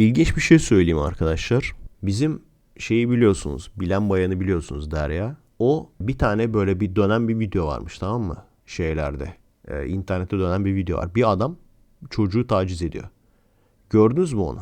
İlginç bir şey söyleyeyim arkadaşlar. Bizim şeyi biliyorsunuz. Bilen bayanı biliyorsunuz Derya. O bir tane böyle bir dönen bir video varmış tamam mı? Şeylerde. Ee, internette dönen bir video var. Bir adam çocuğu taciz ediyor. Gördünüz mü onu?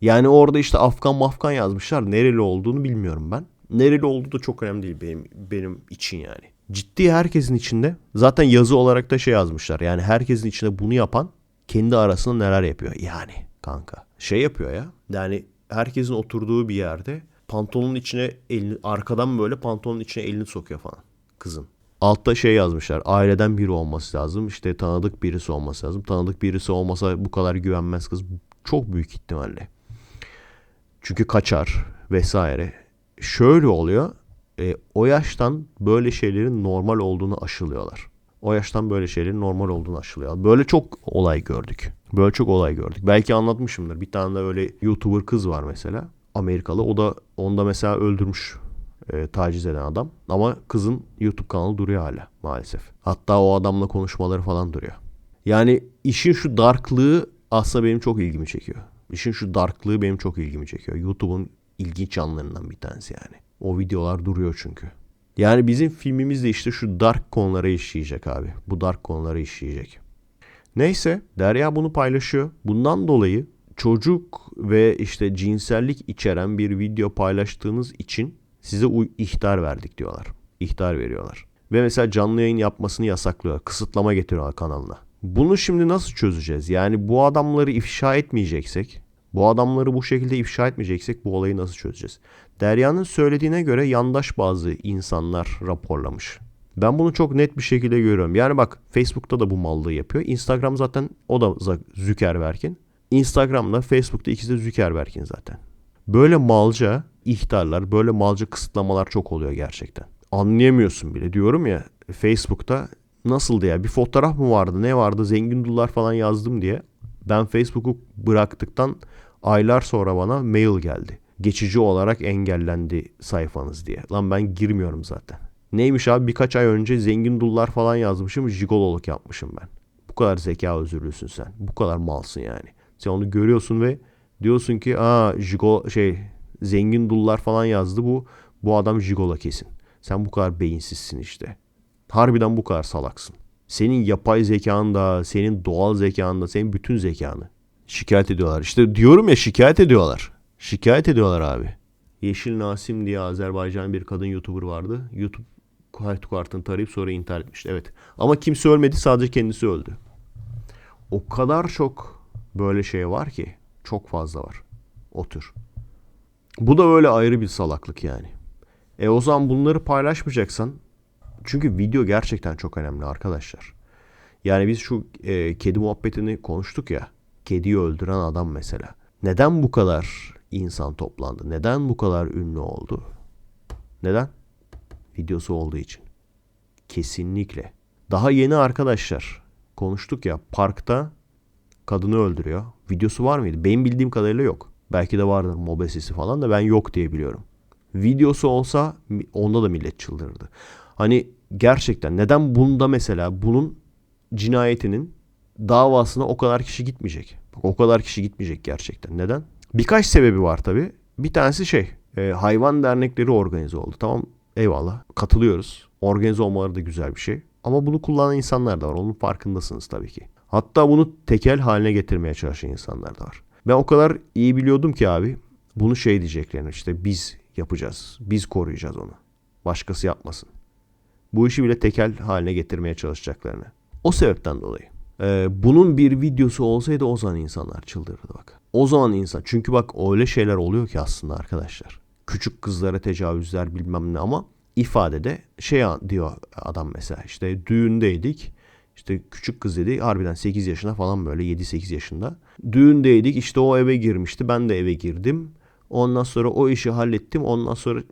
Yani orada işte Afgan mafkan yazmışlar. Nereli olduğunu bilmiyorum ben. Nereli olduğu da çok önemli değil benim, benim için yani. Ciddi herkesin içinde zaten yazı olarak da şey yazmışlar. Yani herkesin içinde bunu yapan kendi arasında neler yapıyor. Yani kanka şey yapıyor ya. Yani herkesin oturduğu bir yerde pantolonun içine elini arkadan böyle pantolonun içine elini sokuyor falan kızın. Altta şey yazmışlar. Aileden biri olması lazım. İşte tanıdık birisi olması lazım. Tanıdık birisi olmasa bu kadar güvenmez kız. Çok büyük ihtimalle. Çünkü kaçar vesaire. Şöyle oluyor. E, o yaştan böyle şeylerin normal olduğunu aşılıyorlar. O yaştan böyle şeylerin normal olduğunu aşılıyor. Böyle çok olay gördük. Böyle çok olay gördük. Belki anlatmışımdır. Bir tane de öyle YouTuber kız var mesela. Amerikalı. O da onda mesela öldürmüş e, taciz eden adam. Ama kızın YouTube kanalı duruyor hala maalesef. Hatta o adamla konuşmaları falan duruyor. Yani işin şu darklığı aslında benim çok ilgimi çekiyor. İşin şu darklığı benim çok ilgimi çekiyor. YouTube'un ilginç yanlarından bir tanesi yani. O videolar duruyor çünkü. Yani bizim filmimiz de işte şu dark konuları işleyecek abi. Bu dark konuları işleyecek. Neyse Derya bunu paylaşıyor. Bundan dolayı çocuk ve işte cinsellik içeren bir video paylaştığınız için size ihtar verdik diyorlar. İhtar veriyorlar. Ve mesela canlı yayın yapmasını yasaklıyor. Kısıtlama getiriyorlar kanalına. Bunu şimdi nasıl çözeceğiz? Yani bu adamları ifşa etmeyeceksek, bu adamları bu şekilde ifşa etmeyeceksek bu olayı nasıl çözeceğiz? Derya'nın söylediğine göre yandaş bazı insanlar raporlamış. Ben bunu çok net bir şekilde görüyorum. Yani bak Facebook'ta da bu mallığı yapıyor. Instagram zaten o da Zuckerberg'in. Instagram'da Facebook'ta ikisi de Zuckerberg'in zaten. Böyle malca ihtarlar, böyle malca kısıtlamalar çok oluyor gerçekten. Anlayamıyorsun bile diyorum ya Facebook'ta nasıldı ya bir fotoğraf mı vardı ne vardı zengin dullar falan yazdım diye. Ben Facebook'u bıraktıktan aylar sonra bana mail geldi. Geçici olarak engellendi sayfanız diye. Lan ben girmiyorum zaten. Neymiş abi birkaç ay önce zengin dullar falan yazmışım jigololuk yapmışım ben. Bu kadar zeka özürlüsün sen. Bu kadar malsın yani. Sen onu görüyorsun ve diyorsun ki aa jigo şey zengin dullar falan yazdı bu. Bu adam jigola kesin. Sen bu kadar beyinsizsin işte. Harbiden bu kadar salaksın. Senin yapay zekan da, senin doğal zekan da, senin bütün zekanı şikayet ediyorlar. İşte diyorum ya şikayet ediyorlar. Şikayet ediyorlar abi. Yeşil Nasim diye Azerbaycan bir kadın YouTuber vardı. YouTube kayıt kartını tarayıp sonra intihar etmişti. Evet. Ama kimse ölmedi sadece kendisi öldü. O kadar çok böyle şey var ki. Çok fazla var. O tür. Bu da öyle ayrı bir salaklık yani. E o zaman bunları paylaşmayacaksan çünkü video gerçekten çok önemli arkadaşlar. Yani biz şu e, kedi muhabbetini konuştuk ya. Kediyi öldüren adam mesela. Neden bu kadar insan toplandı? Neden bu kadar ünlü oldu? Neden? Videosu olduğu için. Kesinlikle. Daha yeni arkadaşlar konuştuk ya parkta kadını öldürüyor. Videosu var mıydı? Benim bildiğim kadarıyla yok. Belki de vardır mobesisi falan da ben yok diye biliyorum. Videosu olsa onda da millet çıldırırdı. Hani gerçekten neden bunda mesela bunun cinayetinin davasına o kadar kişi gitmeyecek? Bak, o kadar kişi gitmeyecek gerçekten. Neden? Birkaç sebebi var tabii. Bir tanesi şey e, hayvan dernekleri organize oldu. Tamam eyvallah katılıyoruz. Organize olmaları da güzel bir şey. Ama bunu kullanan insanlar da var. Onun farkındasınız tabii ki. Hatta bunu tekel haline getirmeye çalışan insanlar da var. Ben o kadar iyi biliyordum ki abi bunu şey diyeceklerini işte biz yapacağız. Biz koruyacağız onu. Başkası yapmasın. Bu işi bile tekel haline getirmeye çalışacaklarını. O sebepten dolayı. Ee, bunun bir videosu olsaydı o zaman insanlar çıldırırdı bak. O zaman insan. Çünkü bak öyle şeyler oluyor ki aslında arkadaşlar. Küçük kızlara tecavüzler bilmem ne ama ifadede şey diyor adam mesela işte düğündeydik. İşte küçük kız dedi harbiden 8 yaşında falan böyle 7-8 yaşında. Düğündeydik işte o eve girmişti ben de eve girdim. Ondan sonra o işi hallettim ondan sonra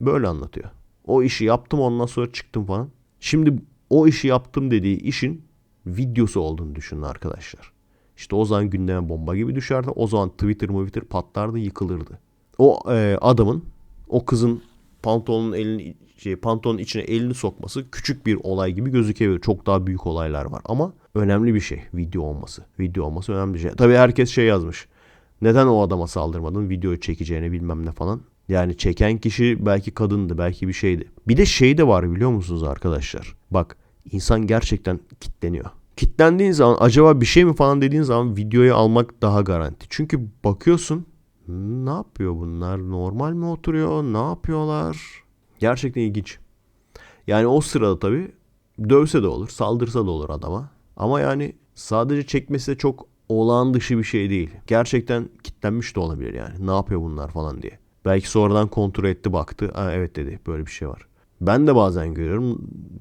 böyle anlatıyor. O işi yaptım ondan sonra çıktım falan. Şimdi o işi yaptım dediği işin videosu olduğunu düşünün arkadaşlar. İşte o zaman gündeme bomba gibi düşerdi. O zaman Twitter Twitter patlardı yıkılırdı. O e, adamın o kızın pantolonun elini şey, pantolonun içine elini sokması küçük bir olay gibi gözükebilir. Çok daha büyük olaylar var ama önemli bir şey video olması. Video olması önemli bir şey. Tabii herkes şey yazmış. Neden o adama saldırmadın? Videoyu çekeceğini bilmem ne falan. Yani çeken kişi belki kadındı, belki bir şeydi. Bir de şey de var biliyor musunuz arkadaşlar? Bak insan gerçekten kitleniyor. Kitlendiğin zaman acaba bir şey mi falan dediğin zaman videoyu almak daha garanti. Çünkü bakıyorsun ne yapıyor bunlar? Normal mi oturuyor? Ne yapıyorlar? Gerçekten ilginç. Yani o sırada tabii dövse de olur, saldırsa da olur adama. Ama yani sadece çekmesi de çok olağan dışı bir şey değil. Gerçekten kitlenmiş de olabilir yani. Ne yapıyor bunlar falan diye. Belki sonradan kontrol etti baktı. Ha, evet dedi böyle bir şey var. Ben de bazen görüyorum.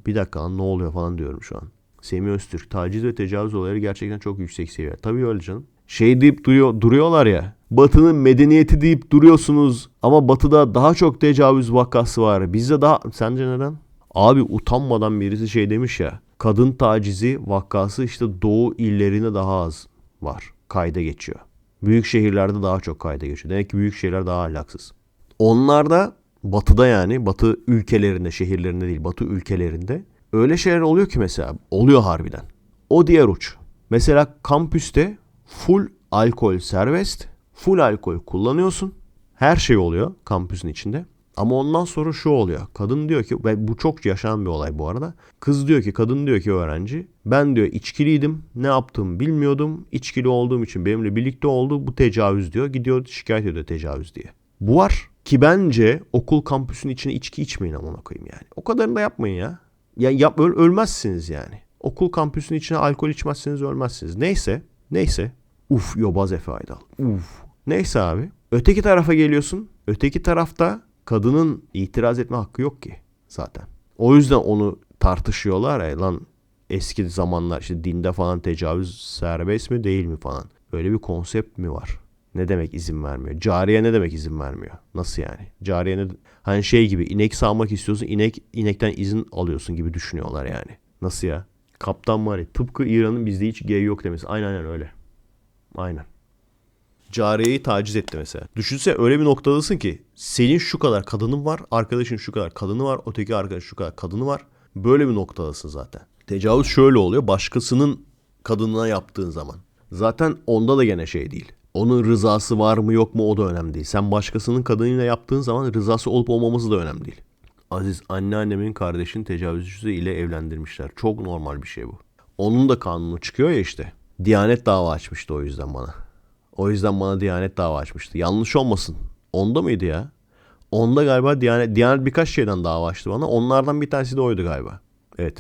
Bir dakika lan ne oluyor falan diyorum şu an. Semih Öztürk taciz ve tecavüz olayları gerçekten çok yüksek seviye. Tabii öyle canım. Şey deyip duruyor, duruyorlar ya. Batı'nın medeniyeti deyip duruyorsunuz ama Batı'da daha çok tecavüz vakası var. Bizde daha... Sence neden? Abi utanmadan birisi şey demiş ya. Kadın tacizi vakası işte doğu illerine daha az var. Kayda geçiyor. Büyük şehirlerde daha çok kayda geçiyor. Demek ki büyük şehirler daha ahlaksız. Onlarda batıda yani batı ülkelerinde şehirlerinde değil batı ülkelerinde öyle şeyler oluyor ki mesela oluyor harbiden. O diğer uç. Mesela kampüste full alkol serbest. Full alkol kullanıyorsun. Her şey oluyor kampüsün içinde. Ama ondan sonra şu oluyor. Kadın diyor ki ve bu çok yaşanan bir olay bu arada. Kız diyor ki kadın diyor ki öğrenci ben diyor içkiliydim ne yaptığımı bilmiyordum. İçkili olduğum için benimle birlikte oldu bu tecavüz diyor. Gidiyor şikayet ediyor tecavüz diye. Bu var ki bence okul kampüsün içine içki içmeyin amına koyayım yani. O kadarını da yapmayın ya. Ya yap öl, ölmezsiniz yani. Okul kampüsünün içine alkol içmezseniz ölmezsiniz. Neyse, neyse. Uf yobaz Efe Aydal. Uf. Neyse abi. Öteki tarafa geliyorsun. Öteki tarafta kadının itiraz etme hakkı yok ki zaten. O yüzden onu tartışıyorlar ya lan eski zamanlar işte dinde falan tecavüz serbest mi değil mi falan. Öyle bir konsept mi var? Ne demek izin vermiyor? Cariye ne demek izin vermiyor? Nasıl yani? Cariye ne hani şey gibi inek sağmak istiyorsun inek inekten izin alıyorsun gibi düşünüyorlar yani. Nasıl ya? Kaptan Mari tıpkı İran'ın bizde hiç gay yok demesi. Aynen aynen öyle. Aynen cariyeyi taciz etti mesela. Düşünse öyle bir noktadasın ki senin şu kadar kadının var, arkadaşın şu kadar kadını var, öteki arkadaş şu kadar kadını var. Böyle bir noktadasın zaten. Tecavüz şöyle oluyor. Başkasının kadınına yaptığın zaman. Zaten onda da gene şey değil. Onun rızası var mı yok mu o da önemli değil. Sen başkasının kadınıyla yaptığın zaman rızası olup olmaması da önemli değil. Aziz anneannemin kardeşini tecavüzcüsü ile evlendirmişler. Çok normal bir şey bu. Onun da kanunu çıkıyor ya işte. Diyanet dava açmıştı o yüzden bana. O yüzden bana Diyanet dava açmıştı. Yanlış olmasın. Onda mıydı ya? Onda galiba Diyanet, Diyanet birkaç şeyden dava açtı bana. Onlardan bir tanesi de oydu galiba. Evet.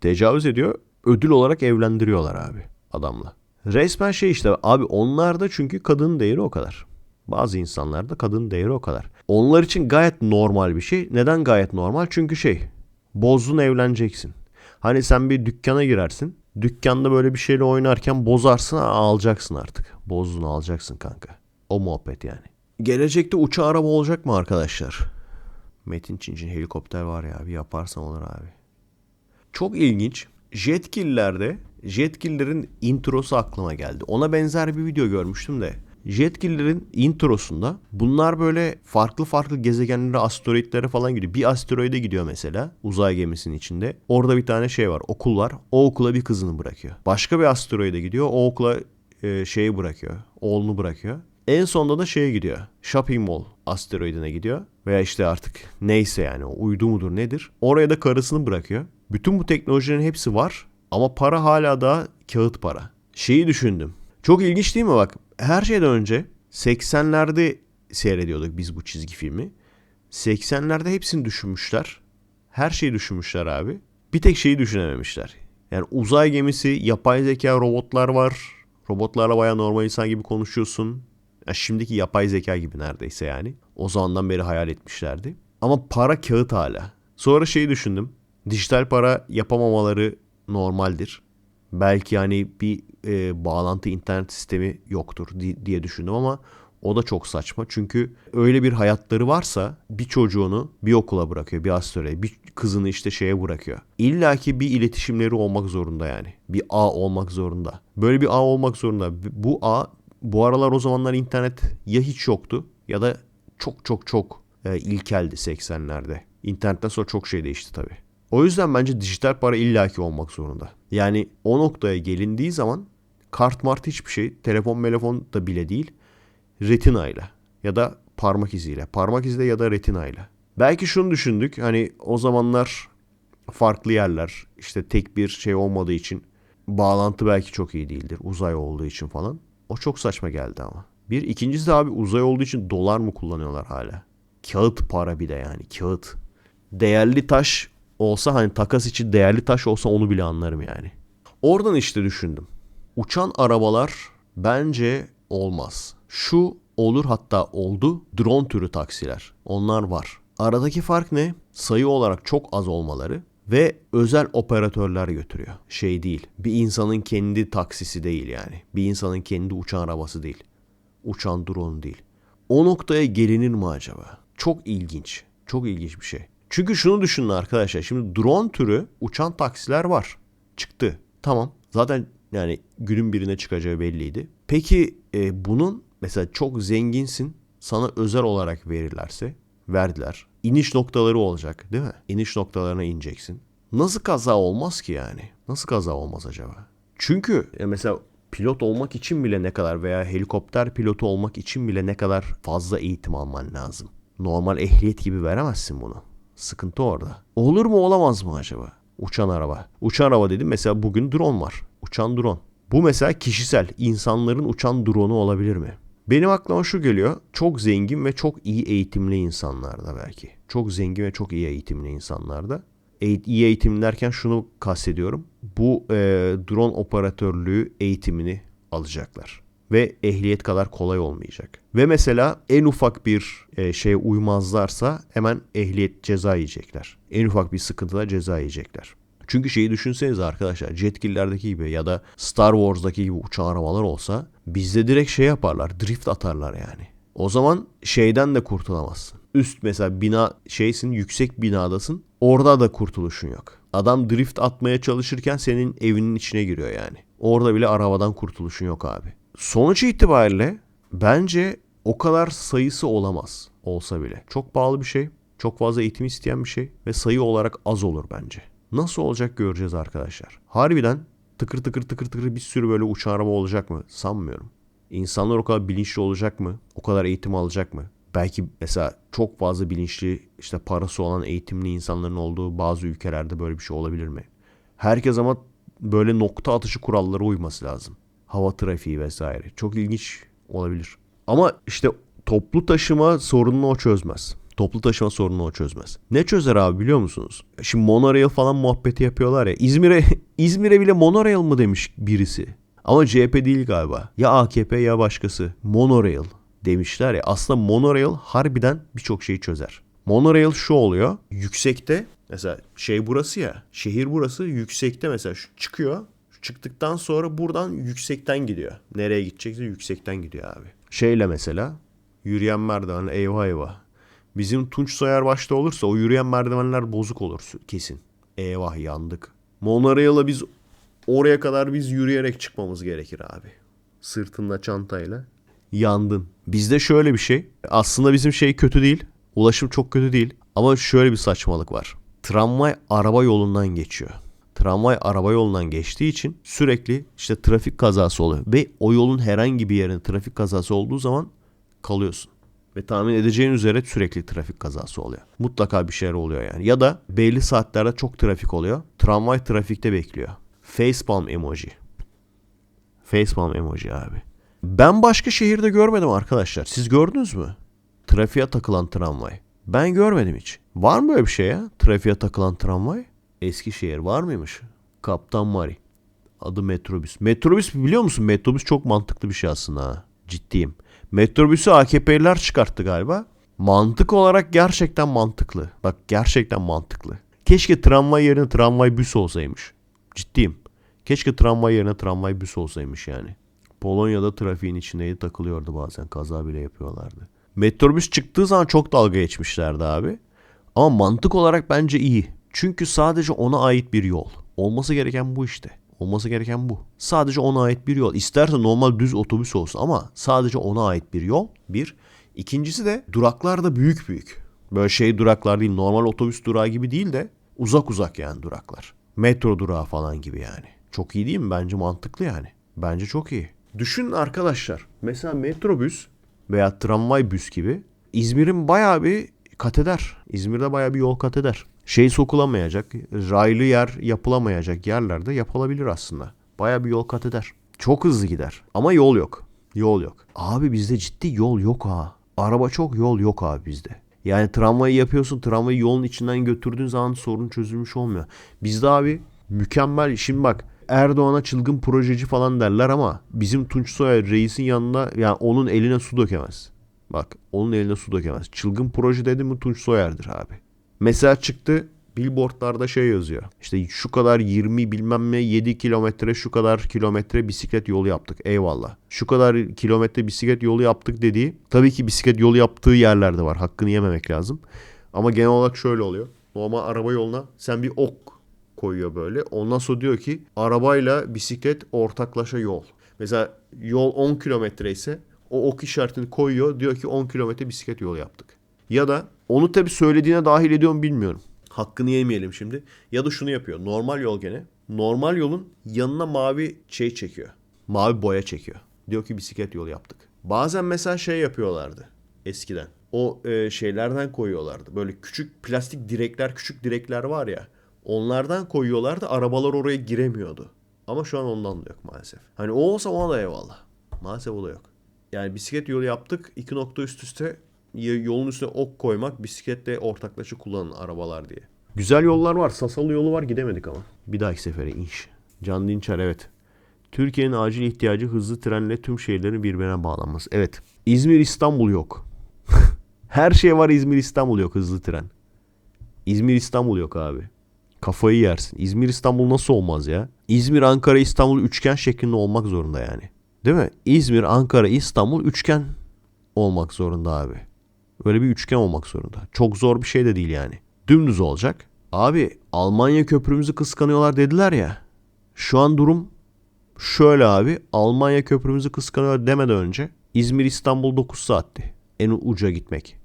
Tecavüz ediyor. Ödül olarak evlendiriyorlar abi adamla. Resmen şey işte abi onlarda çünkü kadın değeri o kadar. Bazı insanlarda kadın değeri o kadar. Onlar için gayet normal bir şey. Neden gayet normal? Çünkü şey bozdun evleneceksin. Hani sen bir dükkana girersin. Dükkanda böyle bir şeyle oynarken bozarsın alacaksın artık. Bozdun alacaksın kanka. O muhabbet yani. Gelecekte uçağı araba olacak mı arkadaşlar? Metin Çinçin helikopter var ya bir yaparsan olur abi. Çok ilginç. Jetkillerde Jetkiller'in introsu aklıma geldi. Ona benzer bir video görmüştüm de. Jetkiller'in introsunda bunlar böyle farklı farklı gezegenlere, asteroitlere falan gidiyor. Bir asteroide gidiyor mesela uzay gemisinin içinde. Orada bir tane şey var, okul var. O okula bir kızını bırakıyor. Başka bir asteroide gidiyor. O okula e, şeyi bırakıyor. Oğlunu bırakıyor. En sonunda da şeye gidiyor. Shopping Mall asteroidine gidiyor. Veya işte artık neyse yani uydu mudur nedir. Oraya da karısını bırakıyor. Bütün bu teknolojilerin hepsi var. Ama para hala da kağıt para. Şeyi düşündüm. Çok ilginç değil mi bak? Her şeyden önce 80'lerde seyrediyorduk biz bu çizgi filmi. 80'lerde hepsini düşünmüşler. Her şeyi düşünmüşler abi. Bir tek şeyi düşünememişler. Yani uzay gemisi, yapay zeka, robotlar var. Robotlarla baya normal insan gibi konuşuyorsun. Ya şimdiki yapay zeka gibi neredeyse yani. O zamandan beri hayal etmişlerdi. Ama para kağıt hala. Sonra şeyi düşündüm. Dijital para yapamamaları normaldir. Belki hani bir e, bağlantı internet sistemi yoktur diye düşündüm ama o da çok saçma. Çünkü öyle bir hayatları varsa bir çocuğunu bir okula bırakıyor, bir astroloya, bir kızını işte şeye bırakıyor. İlla ki bir iletişimleri olmak zorunda yani. Bir ağ olmak zorunda. Böyle bir ağ olmak zorunda. Bu ağ bu aralar o zamanlar internet ya hiç yoktu ya da çok çok çok e, ilkeldi 80'lerde. İnternetten sonra çok şey değişti tabii. O yüzden bence dijital para illaki olmak zorunda. Yani o noktaya gelindiği zaman kart mart hiçbir şey, telefon telefon da bile değil. retina ile ya da parmak iziyle. Parmak iziyle ya da retina ile. Belki şunu düşündük. Hani o zamanlar farklı yerler işte tek bir şey olmadığı için bağlantı belki çok iyi değildir. Uzay olduğu için falan. O çok saçma geldi ama. Bir ikincisi de abi uzay olduğu için dolar mı kullanıyorlar hala? Kağıt para bir de yani kağıt. Değerli taş olsa hani takas için değerli taş olsa onu bile anlarım yani. Oradan işte düşündüm. Uçan arabalar bence olmaz. Şu olur hatta oldu drone türü taksiler. Onlar var. Aradaki fark ne? Sayı olarak çok az olmaları ve özel operatörler götürüyor. Şey değil. Bir insanın kendi taksisi değil yani. Bir insanın kendi uçan arabası değil. Uçan drone değil. O noktaya gelinir mi acaba? Çok ilginç. Çok ilginç bir şey. Çünkü şunu düşünün arkadaşlar. Şimdi drone türü uçan taksiler var. Çıktı. Tamam. Zaten yani günün birine çıkacağı belliydi. Peki e, bunun mesela çok zenginsin sana özel olarak verirlerse verdiler. İniş noktaları olacak değil mi? İniş noktalarına ineceksin. Nasıl kaza olmaz ki yani? Nasıl kaza olmaz acaba? Çünkü ya mesela pilot olmak için bile ne kadar veya helikopter pilotu olmak için bile ne kadar fazla eğitim alman lazım. Normal ehliyet gibi veremezsin bunu. Sıkıntı orada. Olur mu olamaz mı acaba? Uçan araba. Uçan araba dedim mesela bugün drone var. Uçan drone. Bu mesela kişisel insanların uçan drone'u olabilir mi? Benim aklıma şu geliyor. Çok zengin ve çok iyi eğitimli insanlarda belki. Çok zengin ve çok iyi eğitimli insanlarda. E- iyi eğitim derken şunu kastediyorum. Bu e, drone operatörlüğü eğitimini alacaklar. Ve ehliyet kadar kolay olmayacak. Ve mesela en ufak bir e, şeye uymazlarsa hemen ehliyet ceza yiyecekler. En ufak bir sıkıntıda ceza yiyecekler. Çünkü şeyi düşünsenize arkadaşlar Jetgiller'deki gibi ya da Star Wars'daki gibi uçan arabalar olsa bizde direkt şey yaparlar drift atarlar yani. O zaman şeyden de kurtulamazsın. Üst mesela bina şeysin yüksek binadasın orada da kurtuluşun yok. Adam drift atmaya çalışırken senin evinin içine giriyor yani. Orada bile arabadan kurtuluşun yok abi. Sonuç itibariyle bence o kadar sayısı olamaz olsa bile. Çok pahalı bir şey. Çok fazla eğitim isteyen bir şey ve sayı olarak az olur bence. Nasıl olacak göreceğiz arkadaşlar. Harbiden tıkır tıkır tıkır tıkır bir sürü böyle uçan araba olacak mı? Sanmıyorum. İnsanlar o kadar bilinçli olacak mı? O kadar eğitim alacak mı? Belki mesela çok fazla bilinçli işte parası olan eğitimli insanların olduğu bazı ülkelerde böyle bir şey olabilir mi? Herkes ama böyle nokta atışı kurallara uyması lazım. Hava trafiği vesaire. Çok ilginç olabilir. Ama işte toplu taşıma sorununu o çözmez. Toplu taşıma sorununu o çözmez. Ne çözer abi biliyor musunuz? Şimdi monorail falan muhabbeti yapıyorlar ya. İzmir'e İzmir'e bile monorail mı demiş birisi. Ama CHP değil galiba. Ya AKP ya başkası. Monorail demişler ya. Aslında monorail harbiden birçok şeyi çözer. Monorail şu oluyor. Yüksekte mesela şey burası ya. Şehir burası yüksekte mesela şu çıkıyor. Çıktıktan sonra buradan yüksekten gidiyor. Nereye gidecekse yüksekten gidiyor abi. Şeyle mesela yürüyen merdiven eyvah eyvah. Bizim Tunç Soyer başta olursa o yürüyen merdivenler bozuk olur kesin. Eyvah yandık. Monorail'a biz oraya kadar biz yürüyerek çıkmamız gerekir abi. Sırtında çantayla. Yandın. Bizde şöyle bir şey. Aslında bizim şey kötü değil. Ulaşım çok kötü değil. Ama şöyle bir saçmalık var. Tramvay araba yolundan geçiyor. Tramvay araba yolundan geçtiği için sürekli işte trafik kazası oluyor. Ve o yolun herhangi bir yerinde trafik kazası olduğu zaman kalıyorsun. Ve tahmin edeceğin üzere sürekli trafik kazası oluyor. Mutlaka bir şeyler oluyor yani. Ya da belli saatlerde çok trafik oluyor. Tramvay trafikte bekliyor. Facepalm emoji. Facepalm emoji abi. Ben başka şehirde görmedim arkadaşlar. Siz gördünüz mü? Trafiğe takılan tramvay. Ben görmedim hiç. Var mı böyle bir şey ya? Trafiğe takılan tramvay? Eskişehir var mıymış? Kaptan Mari. Adı metrobüs. Metrobüs biliyor musun? Metrobüs çok mantıklı bir şey aslında ha. Ciddiyim. Metrobüsü AKP'liler çıkarttı galiba. Mantık olarak gerçekten mantıklı. Bak gerçekten mantıklı. Keşke tramvay yerine tramvay büs olsaymış. Ciddiyim. Keşke tramvay yerine tramvay büs olsaymış yani. Polonya'da trafiğin içindeydi takılıyordu bazen. Kaza bile yapıyorlardı. Metrobüs çıktığı zaman çok dalga geçmişlerdi abi. Ama mantık olarak bence iyi. Çünkü sadece ona ait bir yol. Olması gereken bu işte. Olması gereken bu. Sadece ona ait bir yol. İsterse normal düz otobüs olsun ama sadece ona ait bir yol. Bir. İkincisi de duraklar da büyük büyük. Böyle şey duraklar değil. Normal otobüs durağı gibi değil de uzak uzak yani duraklar. Metro durağı falan gibi yani. Çok iyi değil mi? Bence mantıklı yani. Bence çok iyi. Düşünün arkadaşlar. Mesela metrobüs veya tramvay büs gibi İzmir'in bayağı bir kat eder. İzmir'de bayağı bir yol kat eder. Şey sokulamayacak, raylı yer yapılamayacak yerlerde yapılabilir aslında. Bayağı bir yol kat eder. Çok hızlı gider ama yol yok. Yol yok. Abi bizde ciddi yol yok ha. Araba çok yol yok abi bizde. Yani tramvayı yapıyorsun tramvayı yolun içinden götürdüğün zaman sorun çözülmüş olmuyor. Bizde abi mükemmel şimdi bak Erdoğan'a çılgın projeci falan derler ama bizim Tunç Soyer reisin yanında yani onun eline su dökemez. Bak onun eline su dökemez. Çılgın proje dedi mi Tunç Soyer'dir abi. Mesela çıktı billboardlarda şey yazıyor. İşte şu kadar 20 bilmem ne 7 kilometre şu kadar kilometre bisiklet yolu yaptık. Eyvallah. Şu kadar kilometre bisiklet yolu yaptık dediği tabii ki bisiklet yolu yaptığı yerlerde var. Hakkını yememek lazım. Ama genel olarak şöyle oluyor. Normal araba yoluna sen bir ok koyuyor böyle. Ondan sonra diyor ki arabayla bisiklet ortaklaşa yol. Mesela yol 10 kilometre ise o ok işaretini koyuyor. Diyor ki 10 kilometre bisiklet yolu yaptık. Ya da onu tabii söylediğine dahil ediyorum bilmiyorum. Hakkını yemeyelim şimdi. Ya da şunu yapıyor. Normal yol gene. Normal yolun yanına mavi şey çekiyor. Mavi boya çekiyor. Diyor ki bisiklet yolu yaptık. Bazen mesela şey yapıyorlardı eskiden. O e, şeylerden koyuyorlardı. Böyle küçük plastik direkler, küçük direkler var ya. Onlardan koyuyorlardı. Arabalar oraya giremiyordu. Ama şu an ondan da yok maalesef. Hani o olsa ona da eyvallah. Maalesef o da yok. Yani bisiklet yolu yaptık. iki nokta üst üste yolun üstüne ok koymak bisikletle ortaklaşa kullanın arabalar diye. Güzel yollar var. Sasalı yolu var gidemedik ama. Bir dahaki sefere inş. Can Dinçer evet. Türkiye'nin acil ihtiyacı hızlı trenle tüm şehirlerin birbirine bağlanması. Evet. İzmir İstanbul yok. Her şey var İzmir İstanbul yok hızlı tren. İzmir İstanbul yok abi. Kafayı yersin. İzmir İstanbul nasıl olmaz ya? İzmir Ankara İstanbul üçgen şeklinde olmak zorunda yani. Değil mi? İzmir Ankara İstanbul üçgen olmak zorunda abi. Böyle bir üçgen olmak zorunda. Çok zor bir şey de değil yani. Dümdüz olacak. Abi Almanya köprümüzü kıskanıyorlar dediler ya. Şu an durum şöyle abi. Almanya köprümüzü kıskanıyor demeden önce İzmir İstanbul 9 saatti. En uca gitmek.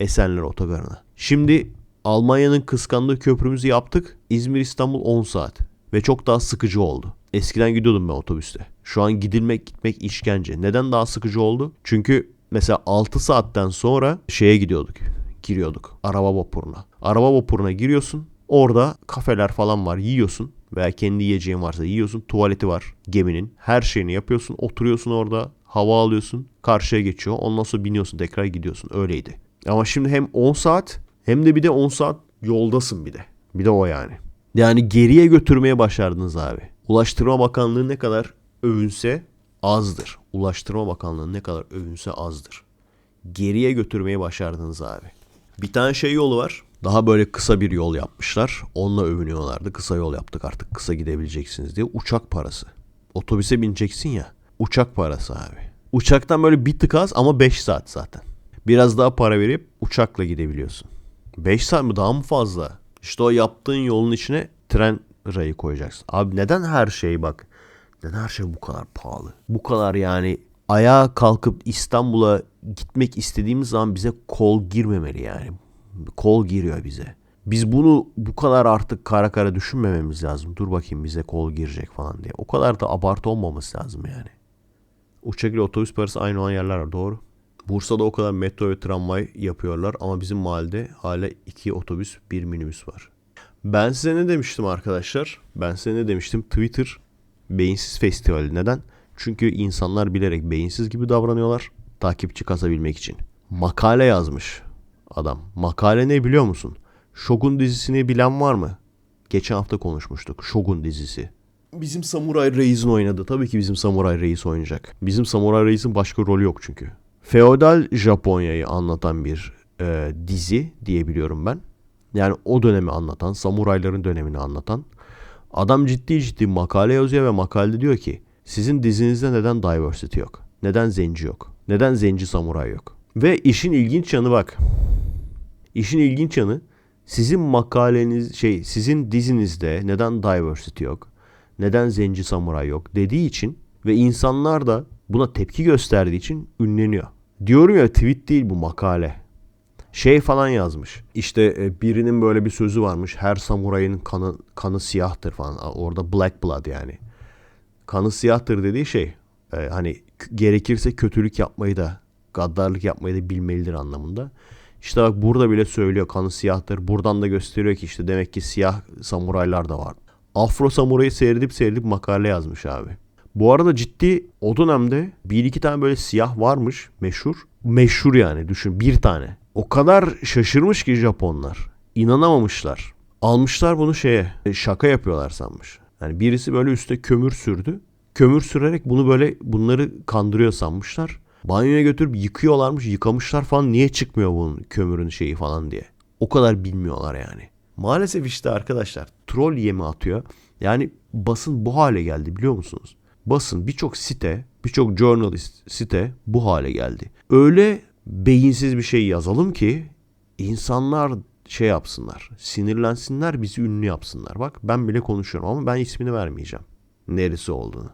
Esenler otogarına. Şimdi Almanya'nın kıskandığı köprümüzü yaptık. İzmir İstanbul 10 saat. Ve çok daha sıkıcı oldu. Eskiden gidiyordum ben otobüste. Şu an gidilmek gitmek işkence. Neden daha sıkıcı oldu? Çünkü mesela 6 saatten sonra şeye gidiyorduk. Giriyorduk. Araba vapuruna. Araba vapuruna giriyorsun. Orada kafeler falan var. Yiyorsun. Veya kendi yiyeceğin varsa yiyorsun. Tuvaleti var geminin. Her şeyini yapıyorsun. Oturuyorsun orada. Hava alıyorsun. Karşıya geçiyor. Ondan sonra biniyorsun. Tekrar gidiyorsun. Öyleydi. Ama şimdi hem 10 saat hem de bir de 10 saat yoldasın bir de. Bir de o yani. Yani geriye götürmeye başardınız abi. Ulaştırma Bakanlığı ne kadar övünse azdır. Ulaştırma Bakanlığı ne kadar övünse azdır. Geriye götürmeye başardınız abi. Bir tane şey yolu var. Daha böyle kısa bir yol yapmışlar. Onunla övünüyorlardı. Kısa yol yaptık artık kısa gidebileceksiniz diye. Uçak parası. Otobüse bineceksin ya. Uçak parası abi. Uçaktan böyle bir tık az ama 5 saat zaten. Biraz daha para verip uçakla gidebiliyorsun. 5 saat mi daha mı fazla? İşte o yaptığın yolun içine tren rayı koyacaksın. Abi neden her şey bak. Neden her şey bu kadar pahalı? Bu kadar yani ayağa kalkıp İstanbul'a gitmek istediğimiz zaman bize kol girmemeli yani. Kol giriyor bize. Biz bunu bu kadar artık kara kara düşünmememiz lazım. Dur bakayım bize kol girecek falan diye. O kadar da abartı olmaması lazım yani. Uçak ile otobüs parası aynı olan yerler var doğru. Bursa'da o kadar metro ve tramvay yapıyorlar ama bizim mahallede hala iki otobüs bir minibüs var. Ben size ne demiştim arkadaşlar? Ben size ne demiştim? Twitter beyinsiz festivali. Neden? Çünkü insanlar bilerek beyinsiz gibi davranıyorlar. Takipçi kasabilmek için. Makale yazmış adam. Makale ne biliyor musun? Shogun dizisini bilen var mı? Geçen hafta konuşmuştuk. Shogun dizisi. Bizim Samuray Reis'in oynadı. Tabii ki bizim Samuray Reis oynayacak. Bizim Samuray Reis'in başka rolü yok çünkü. Feodal Japonya'yı anlatan bir e, dizi diyebiliyorum ben. Yani o dönemi anlatan, samurayların dönemini anlatan. Adam ciddi ciddi makale yazıyor ve makalede diyor ki sizin dizinizde neden diversity yok? Neden zenci yok? Neden zenci samuray yok? Ve işin ilginç yanı bak. İşin ilginç yanı sizin makaleniz şey sizin dizinizde neden diversity yok? Neden zenci samuray yok dediği için ve insanlar da buna tepki gösterdiği için ünleniyor. Diyorum ya tweet değil bu makale. Şey falan yazmış. İşte e, birinin böyle bir sözü varmış. Her samurayın kanı kanı siyahtır falan. Orada black blood yani. Kanı siyahtır dediği şey e, hani gerekirse kötülük yapmayı da gaddarlık yapmayı da bilmelidir anlamında. İşte bak burada bile söylüyor kanı siyahtır. Buradan da gösteriyor ki işte demek ki siyah samuraylar da var. Afro samurayı seyredip seyredip makale yazmış abi. Bu arada ciddi o dönemde bir iki tane böyle siyah varmış meşhur. Meşhur yani düşün bir tane. O kadar şaşırmış ki Japonlar. İnanamamışlar. Almışlar bunu şeye e, şaka yapıyorlar sanmış. Yani birisi böyle üstte kömür sürdü. Kömür sürerek bunu böyle bunları kandırıyor sanmışlar. Banyoya götürüp yıkıyorlarmış, yıkamışlar falan. Niye çıkmıyor bunun kömürün şeyi falan diye. O kadar bilmiyorlar yani. Maalesef işte arkadaşlar troll yemi atıyor. Yani basın bu hale geldi biliyor musunuz? Basın birçok site, birçok journalist site bu hale geldi. Öyle beyinsiz bir şey yazalım ki insanlar şey yapsınlar, sinirlensinler, bizi ünlü yapsınlar. Bak ben bile konuşuyorum ama ben ismini vermeyeceğim. Neresi olduğunu.